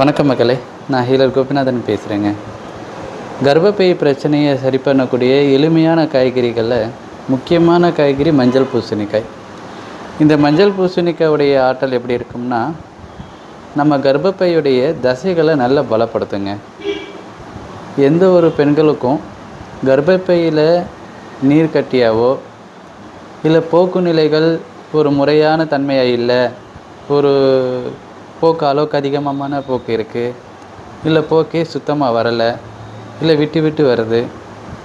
வணக்கம் மக்களே நான் ஹீலர் கோபிநாதன் பேசுகிறேங்க கர்ப்பப்பை பிரச்சனையை சரி பண்ணக்கூடிய எளிமையான காய்கறிகளில் முக்கியமான காய்கறி மஞ்சள் பூசணிக்காய். இந்த மஞ்சள் பூசணிக்காயுடைய ஆற்றல் எப்படி இருக்கும்னா நம்ம கர்ப்பப்பையுடைய தசைகளை நல்லா பலப்படுத்துங்க. எந்த ஒரு பெண்களுக்கும் கர்ப்பப்பையில் நீர் கட்டியாவோ இல்லை போக்கு நிலைகள் ஒரு முறையான தன்மையாக இல்லை ஒரு போக்கு அளவுக்கு அதிகமான போக்கு இருக்குது இல்லை போக்கே சுத்தமாக வரலை. இல்லை விட்டு விட்டு வருது.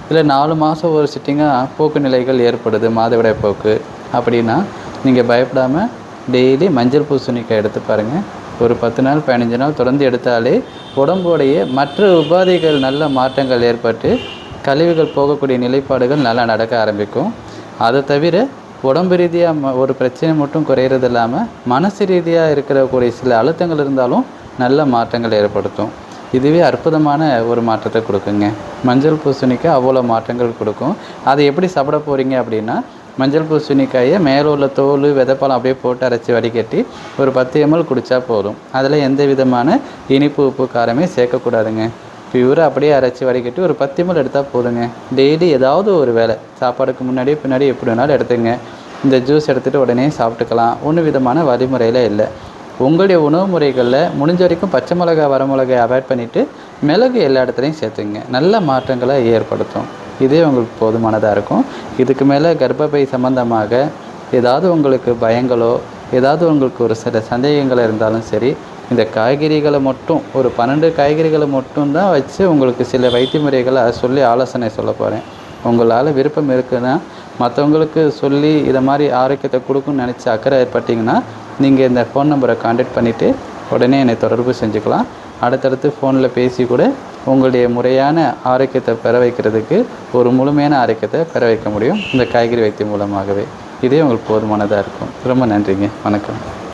இல்லை நாலு மாதம் ஒரு சிட்டிங்காக போக்கு நிலைகள் ஏற்படுது மாதவிடாய் போக்கு. அப்படின்னா நீங்கள் பயப்படாமல் டெய்லி மஞ்சள் பூசணிக்காய் எடுத்து பாருங்கள் ஒரு பத்து நாள் பதினஞ்சு நாள் தொடர்ந்து எடுத்தாலே உடம்போடைய மற்ற உபாதைகள் நல்ல மாற்றங்கள் ஏற்பட்டு கழிவுகள் போகக்கூடிய நிலைப்பாடுகள் நல்லா நடக்க ஆரம்பிக்கும். அதை தவிர உடம்பு ரீதியாக ம ஒரு பிரச்சனை மட்டும் குறையிறது இல்லாமல் மனசு ரீதியாக இருக்கக்கூடிய சில அழுத்தங்கள் இருந்தாலும் நல்ல மாற்றங்கள் ஏற்படுத்தும். இதுவே அற்புதமான ஒரு மாற்றத்தை கொடுக்குங்க. மஞ்சள் பூசணிக்காய் அவ்வளோ மாற்றங்கள் கொடுக்கும். அதை எப்படி சாப்பிட போகிறீங்க அப்படின்னா மஞ்சள் பூசணிக்காயை மேலே உள்ள தோல் விதைப்பழம் அப்படியே போட்டு அரைச்சி வடிகட்டி ஒரு பத்து எம்எல் குடித்தா போதும். அதில் எந்த விதமான இனிப்பு உப்பு காரமே சேர்க்கக்கூடாதுங்க. பியூரை அப்படியே அரைச்சி வடிகட்டி ஒரு பத்து எம்எல் எடுத்தால் போதுங்க. டெய்லி ஏதாவது ஒரு வேலை சாப்பாடுக்கு முன்னாடி பின்னாடி எப்படி வேணாலும் எடுத்துங்க. இந்த ஜூஸ் எடுத்துகிட்டு உடனே சாப்பிட்டுக்கலாம். ஒன்றும் விதமான வழிமுறையில் இல்லை. உங்களுடைய உணவு முறைகளில் முடிஞ்ச வரைக்கும் பச்சை மிளகாய் வரமிளகாய் அவாய்ட் பண்ணிவிட்டு மிளகு எல்லா இடத்துலையும் சேர்த்துங்க நல்ல மாற்றங்களை ஏற்படுத்தும். இதே உங்களுக்கு போதுமானதாக இருக்கும். இதுக்கு மேலே கர்ப்பப்பை சம்பந்தமாக ஏதாவது உங்களுக்கு பயங்களோ ஏதாவது உங்களுக்கு ஒரு சில சந்தேகங்கள் இருந்தாலும் சரி இந்த காய்கறிகளை மட்டும் ஒரு பன்னெண்டு காய்கறிகளை மட்டும் தான் வச்சு உங்களுக்கு சில வைத்திய முறைகளை சொல்லி ஆலோசனை சொல்ல போகிறேன் உங்களால் விருப்பம் இருக்குன்னா மற்றவங்களுக்கு சொல்லி இதை மாதிரி ஆரோக்கியத்தை கொடுக்குன்னு நினச்சி அக்கறை ஏற்பட்டிங்கன்னா நீங்கள் இந்த ஃபோன் நம்பரை காண்டாக்ட் பண்ணிவிட்டு உடனே என்னை தொடர்பு செஞ்சுக்கலாம். அடுத்தடுத்து ஃபோனில் பேசி கூட உங்களுடைய முறையான ஆரோக்கியத்தை பெற வைக்கிறதுக்கு ஒரு முழுமையான ஆரோக்கியத்தை பெற வைக்க முடியும். இந்த காய்கறி வைத்தியம் மூலமாகவே. இதே உங்களுக்கு போதுமானதாக இருக்கும். ரொம்ப நன்றிங்க. வணக்கம்.